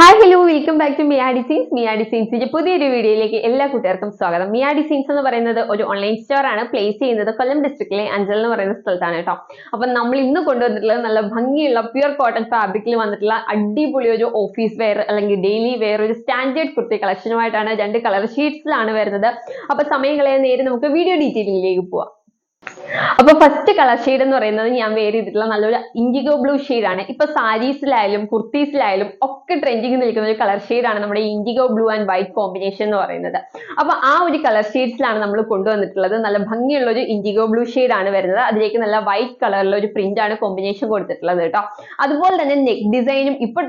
Hi hello welcome back to മിയാഡി scenes മിയാഡി ഡിസൈൻസിന്റെ പുതിയൊരു വീഡിയോയിലേക്ക് എല്ലാ കൂട്ടുകാർക്കും സ്വാഗതം. മിയാഡി സീൻസ് എന്ന് പറയുന്നത് ഒരു ഓൺലൈൻ സ്റ്റോർ ആണ്. പ്ലേസ് ചെയ്യുന്നത് കൊല്ലം ഡിസ്ട്രിക്റ്റിലെ അഞ്ചൽ എന്ന് പറയുന്ന സ്ഥലത്താണ് കേട്ടോ. അപ്പൊ നമ്മൾ ഇന്ന് കൊണ്ടുവന്നിട്ടുള്ളത് നല്ല ഭംഗിയുള്ള പ്യുർ കോട്ടൺ ഫാബ്രിക്കിൽ വന്നിട്ടുള്ള അടിപൊളി ഒരു ഓഫീസ് വെയർ അല്ലെങ്കിൽ ഡെയിലി വെയർ ഒരു സ്റ്റാൻഡേർഡ് കുർത്തി കളക്ഷനുമായിട്ടാണ് രണ്ട് കളർ ഷീറ്റ്സിലാണ് വരുന്നത്. അപ്പൊ സമയം കളയാൻ നേരെ നമുക്ക് വീഡിയോ ഡീറ്റെയിലിംഗിലേക്ക് പോവാം. അപ്പൊ ഫസ്റ്റ് കളർ ഷെയ്ഡ് എന്ന് പറയുന്നത് ഞാൻ വെയർ ചെയ്തിട്ടുള്ള നല്ലൊരു ഇൻഡിഗോ ബ്ലൂ ആണ്. ഇപ്പൊ സാരീസിലായാലും കുർത്തീസിലായാലും ഒക്കെ ട്രെൻഡിങ് നിൽക്കുന്ന ഒരു കളർ ആണ് നമ്മുടെ indigo blue and white combination എന്ന് പറയുന്നത്. അപ്പൊ ആ ഒരു കളർ ഷെയ്ഡ്സിലാണ് നമ്മൾ കൊണ്ടുവന്നിട്ടുള്ളത്. നല്ല ഭംഗിയുള്ള ഒരു ഇൻഡിഗോ ബ്ലൂ ആണ് വരുന്നത്. അതിലേക്ക് നല്ല വൈറ്റ് കളറിലുള്ള ഒരു പ്രിന്റ് ആണ് കോമ്പിനേഷൻ കൊടുത്തിട്ടുള്ളത് കേട്ടോ. അതുപോലെ തന്നെ നെക്ക് ഡിസൈനും ഇപ്പൊ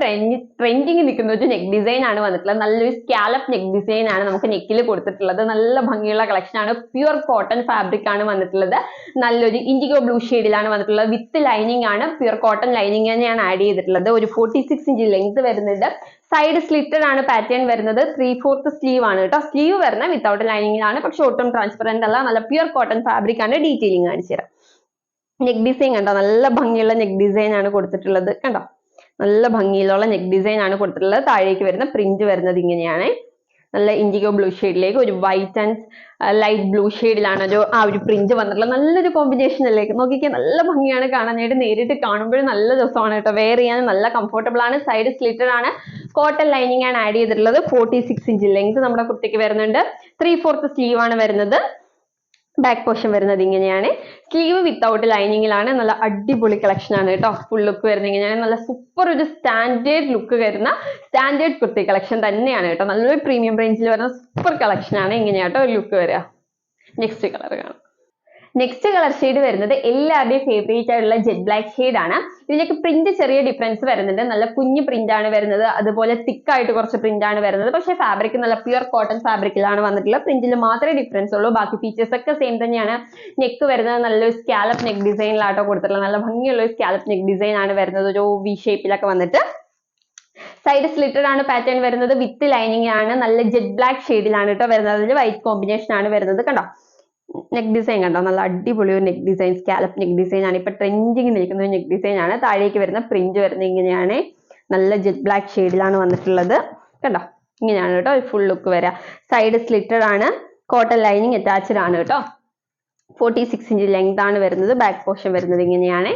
ട്രെൻഡിങ് നിൽക്കുന്ന ഒരു നെക്ക് ഡിസൈൻ ആണ് വന്നിട്ടുള്ളത്. നല്ലൊരു സ്കാലപ്പ് നെക്ക് ഡിസൈൻ ആണ് നമുക്ക് നെക്കിൽ കൊടുത്തിട്ടുള്ളത്. നല്ല ഭംഗിയുള്ള കളക്ഷൻ ആണ്. പ്യുവർ കോട്ടൺ ഫാബ്രിക് ആണ് വന്നിട്ടുള്ളത്. നല്ലൊരു ഇൻഡിഗോ ബ്ലൂ ഷെയ്ഡിലാണ് വന്നിട്ടുള്ളത്. വിത്ത് ലൈനിങ് ആണ്. പ്യുർ കോട്ടൺ ലൈനിങ് തന്നെയാണ് ആഡ് ചെയ്തിട്ടുള്ളത്. ഒരു ഫോർട്ടി സിക്സ് ഇഞ്ച് ലെങ്ത് വരുന്നുണ്ട്. സൈഡ് സ്ലിറ്റഡ് ആണ് പാറ്റേൺ വരുന്നത്. ത്രീ ഫോർത്ത് സ്ലീവ് ആണ് കേട്ടോ. സ്ലീവ് വരുന്ന വിത്തൗട്ട് ലൈനിങ്ങിലാണ് പക്ഷെ ഒട്ടും ട്രാൻസ്പെറന്റ് അല്ല. നല്ല പ്യുർ കോട്ടൺ ഫാബ്രിക് ആണ്. ഡീറ്റെയിലിംഗ് കാണിച്ചു നെക്ക് ഡിസൈൻ കണ്ടോ? നല്ല ഭംഗിയുള്ള നെക്ക് ഡിസൈൻ ആണ് കൊടുത്തിട്ടുള്ളത്. കണ്ടോ? നല്ല ഭംഗിയിലുള്ള നെക്ക് ഡിസൈൻ ആണ് കൊടുത്തിട്ടുള്ളത്. താഴേക്ക് വരുന്ന പ്രിന്റ് വരുന്നത് ഇങ്ങനെയാണ്. നല്ല ഇൻഡിഗോ ബ്ലൂ ഷെയ്ഡിലേക്ക് ഒരു വൈറ്റ് ആൻഡ് ലൈറ്റ് ബ്ലൂ ഷെയ്ഡിലാണ് ഒരു ആ ഒരു പ്രിന്റ് വന്നിട്ടുള്ളത്. നല്ലൊരു കോമ്പിനേഷൻ അല്ലേ? നോക്കിക്കാൻ നല്ല ഭംഗിയാണ് കാണാനായിട്ട് നേരിട്ട് കാണുമ്പോഴും നല്ല രസമാണ് കേട്ടോ. വെയർ ചെയ്യാൻ നല്ല കംഫർട്ടബിൾ ആണ്. സൈഡ് സ്ലിറ്റഡ് ആണ്. കോട്ടൺ ലൈനിങ് ആണ് ആഡ് ചെയ്തിട്ടുള്ളത്. ഫോർട്ടി സിക്സ് ഇഞ്ച് ലെങ്ത് നമ്മുടെ കുർത്തിക്ക് വരുന്നുണ്ട്. ത്രീ ഫോർത്ത് സ്ലീവ് ആണ് വരുന്നത്. ബാക്ക് പോർഷൻ വരുന്നത് ഇങ്ങനെയാണ്. സ്ലീവ് വിത്തൗട്ട് ലൈനിങ്ങിലാണ് നല്ല അടിപൊളി കളക്ഷൻ ആണ് കേട്ടോ. ഫുൾ ലുക്ക് വരുന്നത് ഇങ്ങനെയാണ്. നല്ല സൂപ്പർ ഒരു സ്റ്റാൻഡേർഡ് ലുക്ക് വരുന്ന സ്റ്റാൻഡേർഡ് കുർത്തി കളക്ഷൻ തന്നെയാണ് കേട്ടോ. നല്ലൊരു പ്രീമിയം റേഞ്ചിൽ വരുന്ന സൂപ്പർ കളക്ഷൻ ആണ് ഇങ്ങനെയാട്ടോ ലുക്ക് വരിക. നെക്സ്റ്റ് കളർ കാണാം. നെക്സ്റ്റ് കളർ ഷെയ്ഡ് വരുന്നത് എല്ലാവരുടെയും ഫേവറേറ്റ് ആയിട്ടുള്ള ജെറ്റ് ബ്ലാക്ക് ഷെയ്ഡ് ആണ്. ഇതിലേക്ക് പ്രിന്റ് ചെറിയ ഡിഫറൻസ് വരുന്നുണ്ട്. നല്ല കുഞ്ഞു പ്രിന്റ് ആണ് വരുന്നത്. അതുപോലെ തിക്ക് ആയിട്ട് കുറച്ച് പ്രിന്റ് ആണ് വരുന്നത്. പക്ഷേ ഫാബ്രിക് നല്ല പ്യുർ കോട്ടൺ ഫാബ്രിക്കിലാണ് വന്നിട്ടുള്ളത് പ്രിന്റിൽ മാത്രമേ ഡിഫറൻസ് ഉള്ളൂ. ബാക്കി ഫീച്ചേഴ്സ് ഒക്കെ സെയിം തന്നെയാണ്. നെക്ക് വരുന്നത് നല്ലൊരു സ്കാലപ്പ് നെക്ക് ഡിസൈനിലാട്ടോ കൊടുത്തിട്ടുള്ളത് നല്ല ഭംഗിയുള്ള ഒരു സ്കാലപ്പ് നെക്ക് ഡിസൈൻ ആണ് വരുന്നത്. ഒരു വി ഷേപ്പിലൊക്കെ വന്നിട്ട്. സൈഡ് സ്ലിറ്റഡ് ആണ് പാറ്റേൺ വരുന്നത്. വിത്ത് ലൈനിങ് ആണ്. നല്ല ജെറ്റ് ബ്ലാക്ക് ഷെയ്ഡിലാണ് കേട്ടോ വരുന്നത്. അതിൽ വൈറ്റ് കോമ്പിനേഷൻ ആണ് വരുന്നത്. കണ്ടോ? നെക്ക് ഡിസൈൻ കണ്ടോ? നല്ല അടിപൊളി ഒരു neck design scallop neck design ആണ്. ഇപ്പൊ ട്രെൻഡിങ് നിൽക്കുന്ന നെക്ക് ഡിസൈൻ ആണ്. താഴേക്ക് വരുന്ന പ്രിന്റ് വരുന്നത് ഇങ്ങനെയാണ്. നല്ല ജെറ്റ് ബ്ലാക്ക് ഷെയ്ഡിലാണ് വന്നിട്ടുള്ളത്. കണ്ടോ? ഇങ്ങനെയാണ് കേട്ടോ ഫുൾ ലുക്ക് വരിക സൈഡ് സ്ലിറ്റഡ് ആണ്. കോട്ടൺ ലൈനിങ് അറ്റാച്ച്ഡ് ആണ് കേട്ടോ. ഫോർട്ടി സിക്സ് ഇഞ്ച് ലെങ്ത് ആണ് വരുന്നത്. ബാക്ക് പോർഷൻ വരുന്നത് ഇങ്ങനെയാണ്.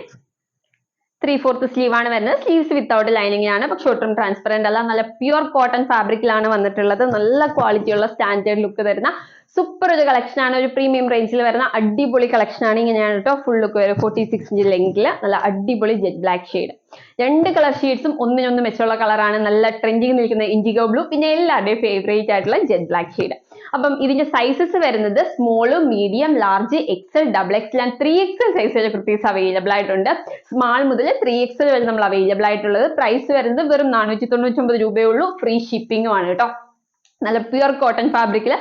ത്രീ ഫോർത്ത് സ്ലീവ് ആണ് വരുന്നത്. സ്ലീവ്സ് വിത്തൗട്ട് ലൈനിങ് ആണ് പക്ഷെ ഒട്ടും ട്രാൻസ്പെറന്റ് അല്ല. നല്ല പ്യുർ കോട്ടൺ ഫാബ്രിക്കിലാണ് വന്നിട്ടുള്ളത്. നല്ല ക്വാളിറ്റിയുള്ള സ്റ്റാൻഡേർഡ് ലുക്ക് തരുന്ന സൂപ്പർ ഒരു കളക്ഷൻ ആണ്. ഒരു പ്രീമിയം റേഞ്ചിൽ വരുന്ന അടിപൊളി കളക്ഷൻ ആണ്. ഇങ്ങനെയാണ് കേട്ടോ ഫുൾ ലുക്ക് വരും. ഫോർട്ടി സിക്സ് ഇഞ്ച് ലെങ്കിൽ നല്ല അടിപൊളി ജെറ്റ് ബ്ലാക്ക് ഷെയ്ഡ് രണ്ട് കളർ ഷെയ്ഡ്സും ഒന്നിനൊന്ന് മെച്ചമുള്ള കളറാണ് നല്ല ട്രെൻഡിങ് നിൽക്കുന്ന ഇൻഡിഗോ ബ്ലൂ പിന്നെ എല്ലാവരുടെയും ഫേവറേറ്റ് ആയിട്ടുള്ള ജെറ്റ് ബ്ലാക്ക് ഷെയ്ഡ് അപ്പം ഇതിന്റെ സൈസസ് വരുന്നത് small medium large XL double XL and three XL size വരെ കുർത്തീസ് അവൈലബിൾ ആയിട്ടുണ്ട്. സ്മാൾ മുതൽ ത്രീ എക്സൽ വരെ നമ്മൾ അവൈലബിൾ ആയിട്ടുള്ളത്. പ്രൈസ് വരുന്നത് വെറും നാനൂറ്റി തൊണ്ണൂറ്റി രൂപയേ ഉള്ളൂ. ഫ്രീ ഷിപ്പിംഗും ആണ് കേട്ടോ നല്ല പ്യുർ കോട്ടൺ ഫാബ്രിക്കിൽ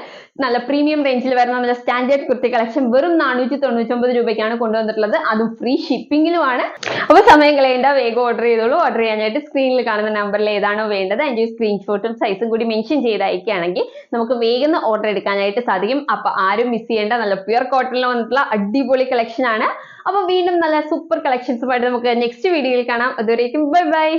നല്ല പ്രീമിയം റേഞ്ചിൽ വരുന്ന നല്ല സ്റ്റാൻഡേർഡ് കുർത്തി കളക്ഷൻ വെറും നാനൂറ്റി തൊണ്ണൂറ്റൊമ്പത് രൂപയ്ക്കാണ് കൊണ്ടുവന്നിട്ടുള്ളത്. അതും ഫ്രീ ഷിപ്പിംഗിലുമാണ് അപ്പോൾ സമയം കളയേണ്ട വേഗം ഓർഡർ ചെയ്തോളൂ. ഓർഡർ ചെയ്യാനായിട്ട് സ്ക്രീനിൽ കാണുന്ന നമ്പറിൽ ഏതാണോ വേണ്ടത്. അതിന്റെ സ്ക്രീൻഷോട്ടും സൈസും കൂടി മെൻഷൻ ചെയ്ത് നമുക്ക് വേഗം ഓർഡർ എടുക്കാനായിട്ട് സാധിക്കും. അപ്പോൾ ആരും മിസ് ചെയ്യേണ്ട നല്ല പ്യുർ കോട്ടണിൽ വന്നിട്ടുള്ള അടിപൊളി കളക്ഷൻ ആണ് അപ്പോൾ വീണ്ടും നല്ല സൂപ്പർ കളക്ഷൻസുമായിട്ട് നമുക്ക് നെക്സ്റ്റ് വീഡിയോയിൽ കാണാം. അതുവരേക്കും ബൈ ബൈ